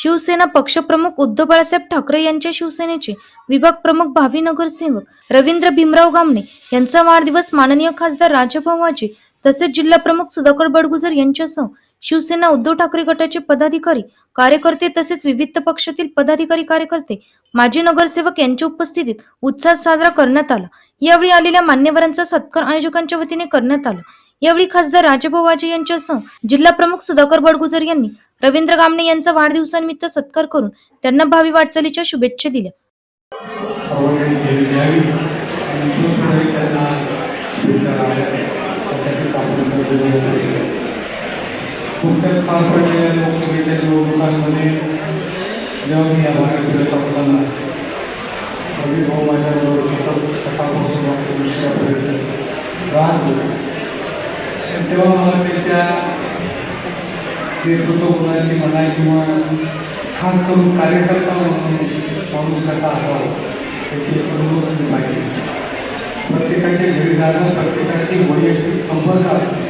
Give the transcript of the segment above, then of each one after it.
शिवसेना पक्षप्रमुख उद्धव बाळासाहेब ठाकरे यांच्या शिवसेनेचे विभाग प्रमुख भावी नगरसेवक रवींद्र भीमराव गामणे यांचा वाढदिवस माननीय खासदार राजभवाजी वाजे तसेच जिल्हा प्रमुख सुधाकर बडगुजर यांच्यासह शिवसेना उद्धव ठाकरे गटाचे पदाधिकारी कार्यकर्ते तसेच विविध पक्षातील पदाधिकारी कार्यकर्ते माजी नगरसेवक यांच्या उपस्थितीत उत्साह साजरा करण्यात आला. यावेळी आलेल्या मान्यवरांचा सत्कार आयोजकांच्या वतीने करण्यात आला. यावेळी खासदार राजाभाऊ वाजे यांच्यासह जिल्हा प्रमुख सुधाकर बडगुजर यांनी रवींद्र गामणे यांचा वाढदिवसानिमित्त सत्कार करून त्यांना भावी वाटचालीच्या शुभेच्छा दिल्या नुकत्याच पार पडलेल्या लोकसभेच्या निवडणुकांमध्ये जेव्हा मी या भागात फिरत असताना रवी भाऊ माझ्याबरोबर सतत सकाळपासून राहत होते तेव्हा मला त्याच्या नेतृत्व गुणाची म्हणा किंवा खास करून कार्यकर्ता म्हणून माणूस कसा असावा याची अनुभव पाहिजे. प्रत्येकाच्या घरी जाणं प्रत्येकाशी वैयक्तिक संपर्क असतो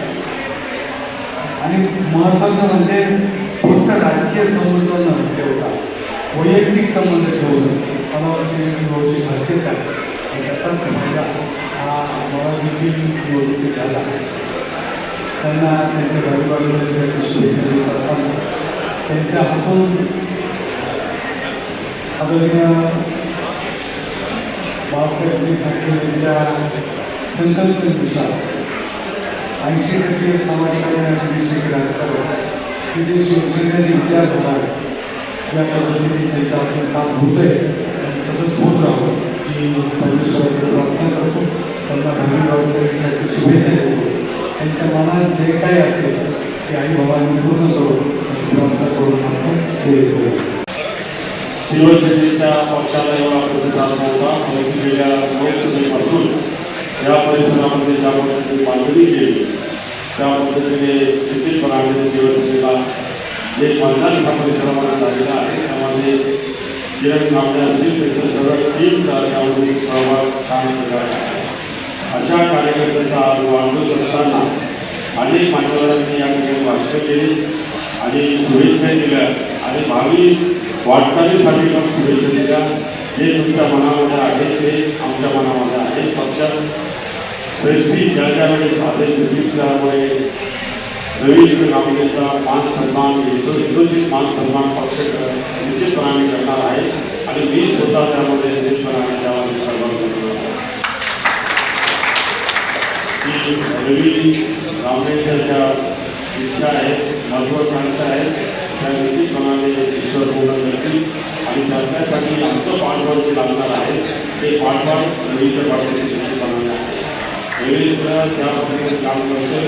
आणि महत्त्वाचं म्हणजे फक्त राजकीय संबंध न ठेवता वैयक्तिक संबंध ठेवणं मला वाटते भाऊची खासियत आहे त्याचाच फायदा हा मला देखील निवडणुकीत झाला त्यांना त्यांच्या परिवारासाठी शुभेच्छा देत असताना त्यांच्या हातून आदरणीय बाळासाहेब ठाकरे यांच्या संकल्पनेनुसार ऐंशी टक्के समाजकार्य कल्याण वीस राजकारण हे जे शिवसेनेचे विचार होणार या पद्धतीने त्यांच्या हातून काम होतं आहे तसंच होत राहतो की परमेश्वराकडे प्रार्थना करतो त्यांना भावी वाटचालीसाठी शुभेच्छा देतो त्यांच्या मनात जे काही असेल ते आई बाबांनी पूर्ण करू अशी प्रार्थना करून आपण शिवसेनेच्या पक्षाला एवढा प्रतिसाद नव्हता परंतु गेल्या लोकसभेपासून या परिसरामध्ये ज्या पद्धतीने बांधणी केली त्या पद्धतीने निश्चितपणाने शिवसेनेला जे मतदान ह्या परिसरामध्ये झालेलं आहे त्यामध्ये किरण नामने असतील त्यांचं सगळं टीम त्यामध्ये सहभाग छान केला आहे अशा कार्यकर्त्यांचा आज वाढदिवस असताना अनेक मान्यवरांनी या ठिकाणी भाष्य केली आणि शुभेच्छा दिल्या. आणि भावी वाटचालीसाठी पण शुभेच्छा दिल्या. जे तुमच्या मनामध्ये आहे ते आमच्या मनामध्ये आहे. पक्षात श्रेष्ठी ज्या ज्या साधे निर्मित त्यामुळे रवींद्र गांधींचा मान सन्मान यशो यशोचित मान सन्मान पक्ष निश्चितपणाने करणार आहे. आणि मी स्वतः त्यामध्ये निश्चितपणाने त्यामध्ये सहभाग रवी आंबेडकरच्या इच्छा आहेत महत्त्वाकांक्षा आहेत त्या निश्चितपणाने ईश्वर पूर्ण करतील. आणि त्याच्यासाठी आमचं पाठबळ जे लागणार आहे ते पाठबळ रवीच्या पाठीशी निश्चितपणाने आहे. रवींद्र त्या पद्धतीने काम करतोय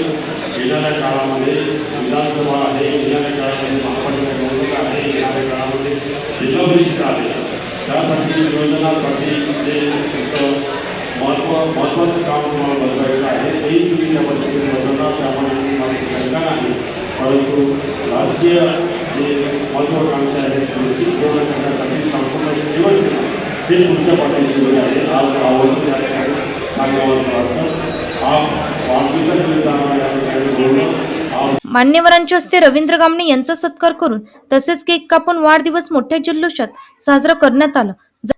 येणाऱ्या काळामध्ये विधानसभा आहे येणाऱ्या काळामध्ये महापालिका निवडणूक आहे येणाऱ्या काळामध्ये जिल्हा परिषद आहे. त्यासाठी योजनासाठी जे एक महत्त्व महत्त्वाचं काम तुम्हाला बदलायचं आहे. तेही तुम्ही त्या पद्धतीने बदलणार त्यामध्ये माझी शंका नाही परंतु राजकीय जे महत्त्वाकांक्षा आहेत त्यांची पूर्ण करण्यासाठी संपूर्ण शिवसेना हे तुमच्या पाठीशी आहे. आज आवडतं त्या ठिकाणी सांगावं असं वाटतं हा वाढदिवसानिमित्त आम्हाला या ठिकाणी बोलणं. मान्यवरांच्या हस्ते रवींद्र गामणे यांचा सत्कार करून तसेच केक कापून वाढदिवस मोठ्या जल्लोषात साजरा करण्यात आला.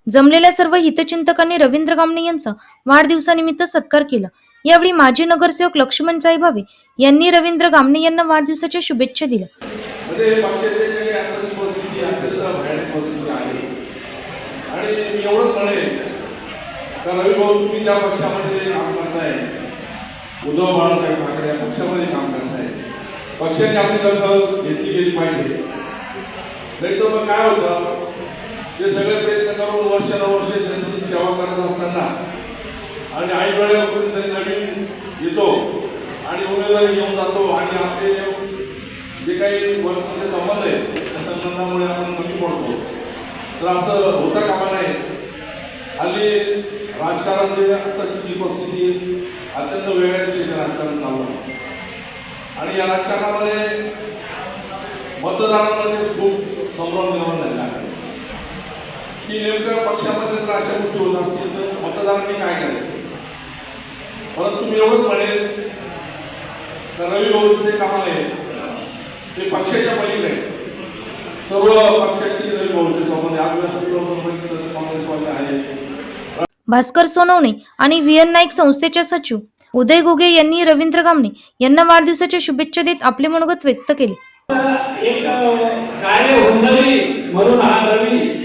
जमलेल्या सर्व हितचिंतकांनी रवींद्र गामणे यांचा वाढदिवसानिमित्त सत्कार केला. यावेळी माजी नगरसेवक लक्ष्मण भावे यांनी रवींद्र गामणे यांना वाढदिवसाच्या शुभेच्छा दिल्या. उद्धव बाळासाहेब ठाकरे या पक्षामध्ये काम पक्षाने आपली दखल घेतली गेली पाहिजे. नाही तर मग काय होतं? वर्ष करून वर्ष त्यांची सेवा करत असताना आणि आई वेळेला कुठेतरी नवीन येतो आणि उमेदवारी घेऊन जातो. आणि आपले जे काही वर्षाचे संबंध आहे त्या संबंधामुळे आपण कमी पडतो. तर असं होता कामा नाही? हल्ली राजकारण जे आत्ताची जी परिस्थिती अत्यंत वेगळ्या राजकारण चालू आहे. आणि या राजकारणामध्ये मतदारांमध्ये खूप संभ्रम निर्माण झालेला आहे. की नेमक्या पक्षामध्ये जर अशा गोष्टी होत असतील तर मतदारांनी काय करायचं परंतु मी एवढंच म्हणेन का रवी भाऊचं जे काम आहे ते पक्षाच्या पलीकडे. सर्व पक्षाची रवी भाऊचे संबंध आज काँग्रेसवाले आहे भास्कर सोनवणे आणि व्ही एन नाईक संस्थेचे सचिव उदय घुगे यांनी रवींद्र गामणे यांना वाढदिवसाच्या शुभेच्छा देत आपले मनोगत व्यक्त केले. एक कार्य म्हणून हा रवी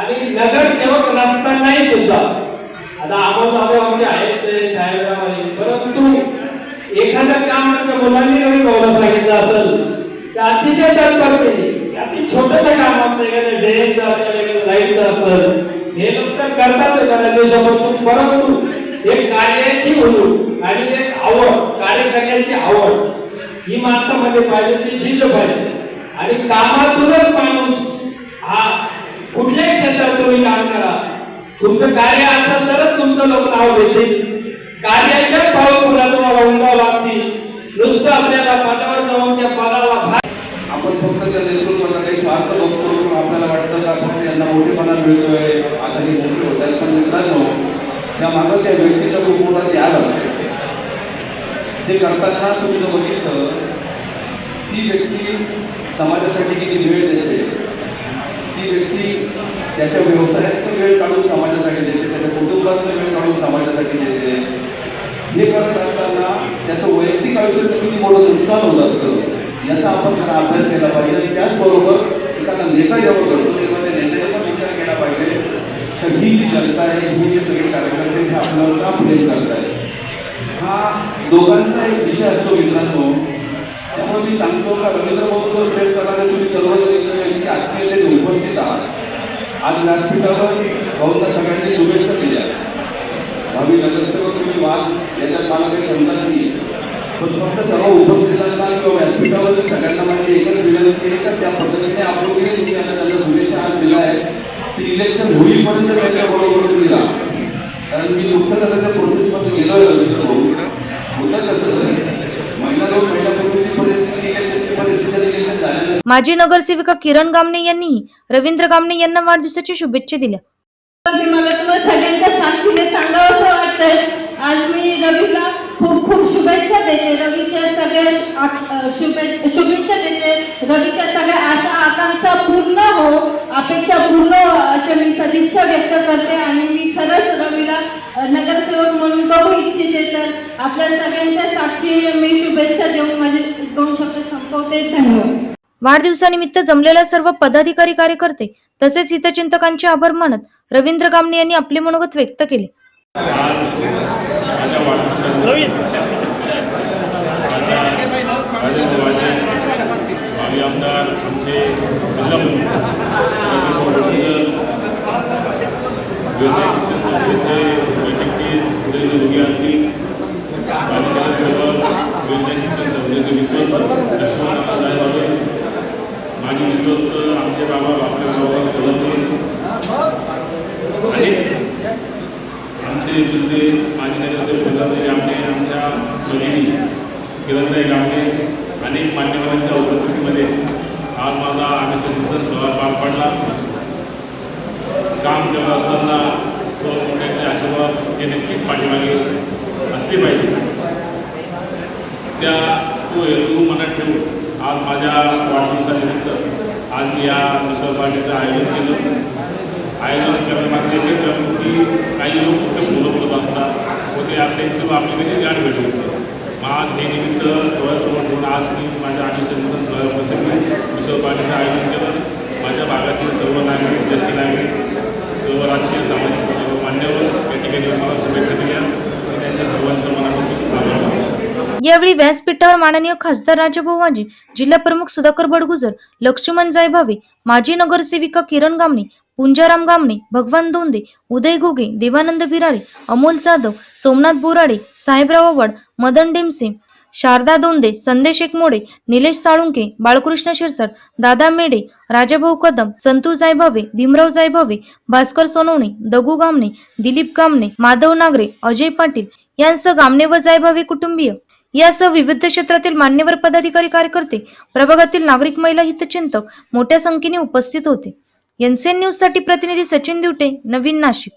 आणि नगरसेवक नसतानाही सुद्धा. आता आम्हाला बाबा आमचे आहेत ते साहेबराव आहे परंतु एखादं काम आमच्या मुलांनी जरी भाऊला सांगितलं असेल ते अतिशय तत्परतेने अगदी अति छोटंसं काम असतं एखाद्या ड्रेनचं असेल एखादं लाईटचं असेल हे लोक तर करताच एखाद्या देशापासून परंतु एक कार्याची म्हणून आणि एक आवड कार्य करण्याची आवड ही माणसामध्ये पाहिजे ती जिद्द पाहिजे. आणि कामातूनच माणूस हा कुठल्याही क्षेत्रात तुम्ही काम करा. तुमचं कार्य असेल तरच तुमचं लोक नाव घेतील कार्याच्याच भावपुरा तुम्हाला उमगावं लागतील. नुसतं आपल्याला पदावर जाऊन त्या पदाला भा- आपण फक्त त्या नेतृत्वाचा काही स्वार्थ बघतो आपल्याला वाटतं का आपण यांना मोठेपणा मिळतोय आता हे मोठे होत आहेत पण मित्रांनो त्या मागं त्या व्यक्तीचा खूप मोठा त्याग असतो. ते करताना तुम्ही जर बघितलं ती व्यक्ती समाजासाठी किती वेळ देते. ती व्यक्ती त्याच्या व्यवसायातून वेळ काढून समाजासाठी देते त्याच्या कुटुंबातून वेळ काढून समाजासाठी देते. हे करत असताना त्याचं वैयक्तिक आयुष्यात किती मोठं नुकसान होत असतं याचा आपण जरा अभ्यास केला पाहिजे. आणि त्याचबरोबर एखादा नेता जेव्हा घडतो तेव्हा त्या नेत्याने पण विचार केला पाहिजे. तर ही जी जनता आहे ही जे सगळे कार्यकर्ते हे आपल्याला का प्रेम आहे हा दोघांचा एक विषय असतो मित्रांनो. त्यामुळे मी सांगतो का रवींद्र भाऊ प्रेम करणारे तुम्ही सर्वजण इथे इतके आत्मीयतेने उपस्थित आहात आज व्यासपीठावर भाऊंना सगळ्यांनी शुभेच्छा दिल्या. भावी नगरसेवक तुम्ही वाद याच्यात मला काही शंकाच नाही पण फक्त सर्व उपस्थितांना किंवा व्यासपीठावर जर सगळ्यांना माझी एकच विनंती आहे का त्या पद्धतीने आपण तुम्ही आता त्यांना शुभेच्छा आज दिला आहे की इलेक्शन होईपर्यंत त्याच्याबरोबर तुम्ही राहा कारण मी नुकतंच आता त्या प्रोसेसमध्ये गेलोय रवींद्र भाऊ. होतं कसं महिना दोन महिन्यापूर्वी ती परिस्थिती इलेक्शनची परिस्थिती इलेक्शन झालेलं नाही. माजी नगरसेविका किरण गामणे यांनीही रवींद्र गामणे यांना वाढदिवसाच्या शुभेच्छा दिल्या. मला सगळ्यांच्या साक्षीने सांगावं असं वाटतंय. आज मी रवीला खूप खूप शुभेच्छा देते. रवीच्या सगळ्या शुभेच्छा देते. रवीच्या सगळ्या आशा आकांक्षा पूर्ण हो अपेक्षा पूर्ण हो अशा मी सदिच्छा व्यक्त करते. आणि मी खरंच रवीला नगरसेवक म्हणून बघू इच्छिते तर आपल्या सगळ्यांच्या साक्षी मी शुभेच्छा देऊन माझे दोन शब्द संपवते. धन्यवाद. वाढदिवसानिमित्त जमलेल्या सर्व पदाधिकारी कार्यकर्ते तसेच हितचिंतकांचे आभार मानत रवींद्र गामणे यांनी आपले मनोगत व्यक्त केले. शिक्षण संस्थेचे चिटणीस उदयन दोघे असतील माझे नगरसेवक व्यवसाय शिक्षण संस्थेचे विश्वस्त आणि विश्वस्त आमचे बाबा भास्करराव सोलंके आणि आमचे जिल्हे माजी नगरसेवक किरणताई गामणे आमच्या भगिनी किरणताई गामणे अनेक मान्यवरांच्या उपस्थितीमध्ये आज माझा आम्ही शिक्षण सोहळा पार पडला. काम करत असताना थोर मोठ्यांचे आशीर्वाद हे नक्कीच पाठीमागे असले पाहिजे. त्या तो हेतू मनात ठेवून आज माझ्या वाढदिवसानिमित्त आज मी या मिसळ पार्टीचं आयोजन केलं. आयोजन करण्यामागचं एकच कारण की काही लोक कुठे मुलं बोलत असतात व ते त्यांची आपली कधी गाठ भेटू होतं. मग आज हे निमित्त डोळ्यासमोर ठेवून आज मी माझ्या आयुष्यामधून सोळा प्रसंगी मिसळ पार्टीचं आयोजन केलं. माझ्या भागातील सर्व नागरिक ज्येष्ठ नागरिक सर्व राजकीय सामाजिक मान्यवर या ठिकाणी मला शुभेच्छा दिल्या आणि त्यांच्या सर्वांचं मनापासून आभार मानतो. यावेळी व्यासपीठावर माननीय खासदार राजाभाऊ वाजे जिल्हा प्रमुख सुधाकर बडगुजर लक्ष्मण जायभावे माजी नगरसेविका किरण गामणे पुंजाराम गामणे भगवान दोंदे उदय घोगे देवानंद बिराळे अमोल जाधव सोमनाथ बोराडे साहेबराव आव्हाड मदन डेमसे शारदा दोंदे संदेश एकमोडे निलेश साळुंके बाळकृष्ण शिरसाट दादा मेडे राजाभाऊ कदम संतू जायभावे भीमराव जायभावे भास्कर सोनवणे दगू गामणे दिलीप गामणे माधव नागरे अजय पाटील यांसह गामणे व जायभावे कुटुंबीय. यासह विविध क्षेत्रातील मान्यवर पदाधिकारी कार्यकर्ते प्रभागातील नागरिक महिला हितचिंतक मोठ्या संख्येने उपस्थित होते. एनसीएन न्यूजसाठी प्रतिनिधी सचिन दिवटे नवीन नाशिक.